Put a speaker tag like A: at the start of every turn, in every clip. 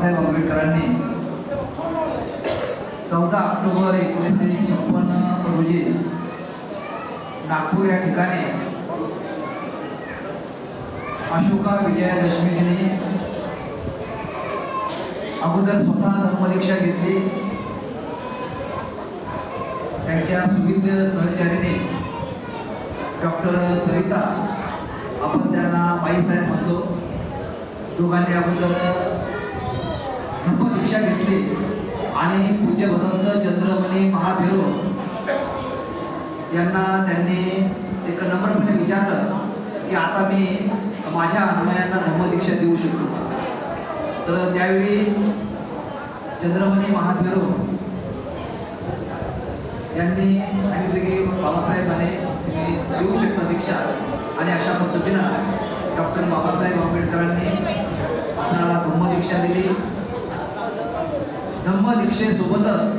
A: बाबासाहेब आंबेडकरांनी चौदा ऑक्टोबर एकोणीसशे छप्पन्न रोजी नागपूर या ठिकाणी अशोका विजयादशमी दिनी अगोदर स्वतः धर्मदीक्षा घेतली. त्यांच्या सुविध सहचारीने डॉक्टर सविता आपण त्यांना माईसाहेब म्हणतो. दोघांनी अगोदर दीक्षा घेतली. आणि पूज्य भदंत चंद्रमणी महाभिरो यांना त्यांनी एक नम्रपणे विचारलं की आता मी माझ्या अनुयायांना धर्मदीक्षा देऊ शकतो तर त्यावेळी चंद्रमणी महाभिरो यांनी सांगितलं की बाबासाहेबाने तुम्ही देऊ शकता दीक्षा. आणि अशा पद्धतीनं डॉक्टर बाबासाहेब आंबेडकरांनी आपणाला धम्मदीक्षा दिली. धम्मदीक्षेसोबतच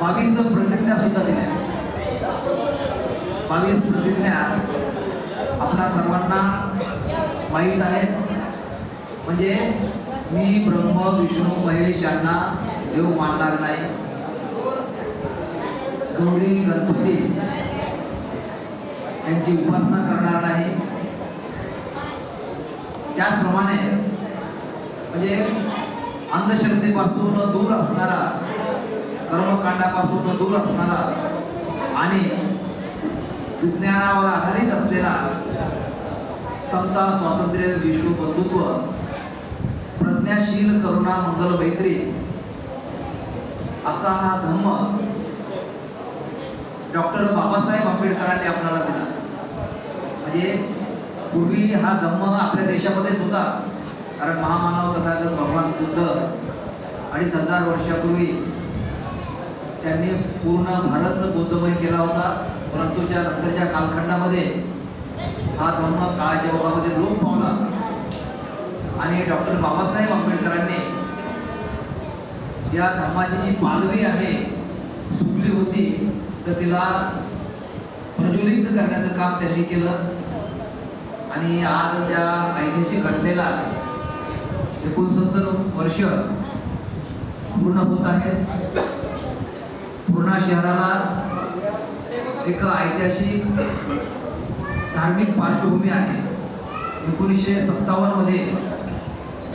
A: बावीस प्रतिज्ञा सुद्धा दिल्या. बावीस प्रतिज्ञा आपणा सर्वांना माहीत आहेत. म्हणजे मी ब्रह्म विष्णू महेश यांना देव मानणार नाही. गौरी गणपती यांची उपासना करणार नाही. त्याचप्रमाणे म्हणजे अंधश्रद्धेपासून दूर असणारा कर्मकांडापासून दूर असणारा आणि विज्ञानावर आधारित असलेला समता स्वातंत्र्य विश्व बंधुत्व प्रज्ञाशील करुणा मंगल मैत्री असा हा धम्म डॉक्टर बाबासाहेब आंबेडकरांनी आपल्याला दिला. म्हणजे पूर्वी हा धम्म आपल्या देशामध्येच होता कारण महामानव तथागत भगवान बुद्ध. अडीच हजार वर्षापूर्वी त्यांनी पूर्ण भारत बौद्धमय केला होता. परंतु त्या नंतरच्या कालखंडामध्ये हा धर्म काळाच्या ओघामध्ये लोप पावला. आणि डॉक्टर बाबासाहेब आंबेडकरांनी या धर्माची जी पालवी आहे सुकली होती तर तिला प्रज्वलित करण्याचं काम त्यांनी केलं. आणि आज त्या ऐतिहासिक घटनेला एकोणसत्तर वर्ष पूर्ण होत आहे. पूर्णा शहराला एक ऐतिहासिक धार्मिक पार्श्वभूमी आहे. एकोणीसशे सत्तावन्नमध्ये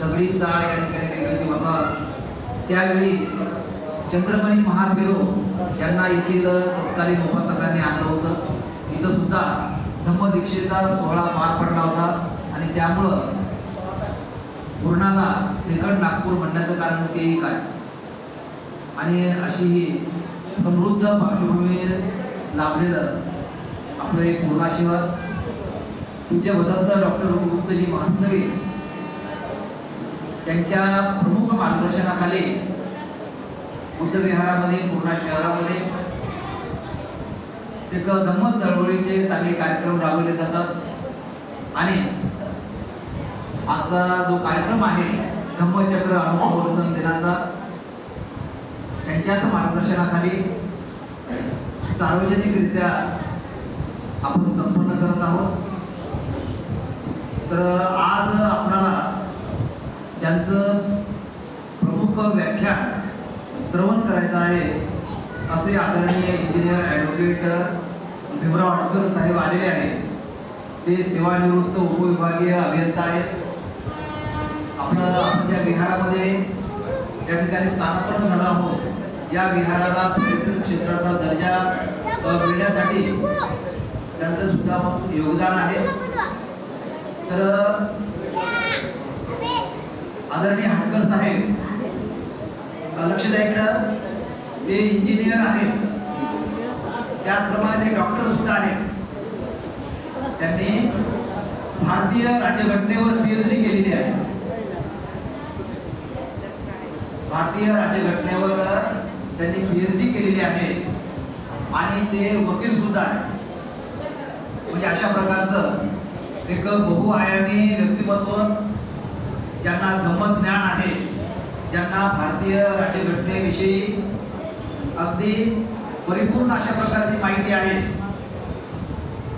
A: दगडी चाळ या ठिकाणी रेल्वेची वसाहत त्यावेळी चंद्रमणी महादेव यांना येथील तत्कालीन उपासकांनी आणलं होतं. इथं सुद्धा धम्मदीक्षेचा सोहळा पार पडला होता. आणि त्यामुळं पूर्णाला सेकंड नागपूर म्हणण्याचं कारण ते काय? आणि अशी ही समृद्ध पार्श्वभूमी लाभलेलं आपलं एक पूर्णा शहर तुमच्या बदलत डॉक्टर गुप्तजी महास्तवी त्यांच्या प्रमुख मार्गदर्शनाखाली बुद्धविहारामध्ये पूर्णा शहरामध्ये एक धम्म चळवळीचे चांगले कार्यक्रम राबवले जातात. आणि आजचा जो कार्यक्रम आहे धम्मचक्र अनुभववर्धन दिनाचा त्यांच्याच मार्गदर्शनाखाली सार्वजनिकरित्या आपण संपन्न करत आहोत. तर आज आपणाला ज्यांचं प्रमुख व्याख्यान श्रवण करायचं आहे असे आदरणीय इंजिनियर ॲडव्होकेट भीमराव अटकर साहेब आलेले आहेत. ते सेवानिवृत्त उपविभागीय अभियंता आहेत. आपलं आपण ज्या विहारामध्ये या ठिकाणी स्थानापन्न झालो आहोत. या विहाराला पर्यटन क्षेत्राचा दर्जा मिळण्यासाठी त्यांचं सुद्धा योगदान आहे. तर आदरणीय हटकर साहेब लक्ष द्या इकडं ते इंजिनियर आहेत. त्याचप्रमाणे ते डॉक्टर सुद्धा आहेत. त्यांनी भारतीय राज्यघटनेवर पीएचडी केली आहे भारतीय राज्यघटनेवर त्यांनी पीएचडी केलेली आहे. आणि ते वकील सुद्धा आहे म्हणजे अशा प्रकारचं एक बहुआयामी व्यक्तिमत्व ज्यांना जमत ज्ञान आहे ज्यांना भारतीय राज्यघटनेविषयी अगदी परिपूर्ण अशा प्रकारची माहिती आहे.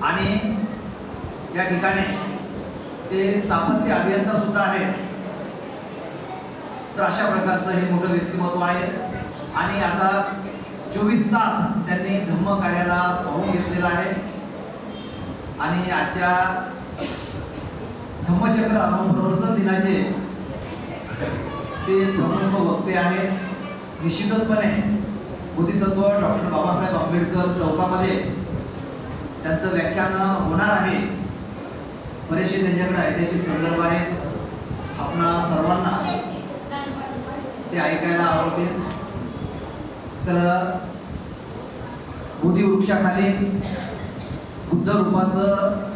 A: आणि या ठिकाणी ते स्थापत्य अभियंता सुद्धा आहेत. तर अशा प्रकारचं हे मोठं व्यक्तिमत्व आहे. आणि आता चोवीस तास त्यांनी धम्म कार्याला पाहून घेतलेलं आहे. आणि आजच्या धम्मचक्र अनुप्रवर्तन दिनाचे ते प्रमुख वक्ते आहेत. निश्चितचपणे बोधिसत्व डॉक्टर बाबासाहेब आंबेडकर चौकामध्ये त्यांचं व्याख्यान होणार आहे. बरेचसे त्यांच्याकडे ऐतिहासिक संदर्भ आहेत. आपणा सर्वांना होते. तर बुद्धी वृक्षाखाली बुद्ध रूपाचं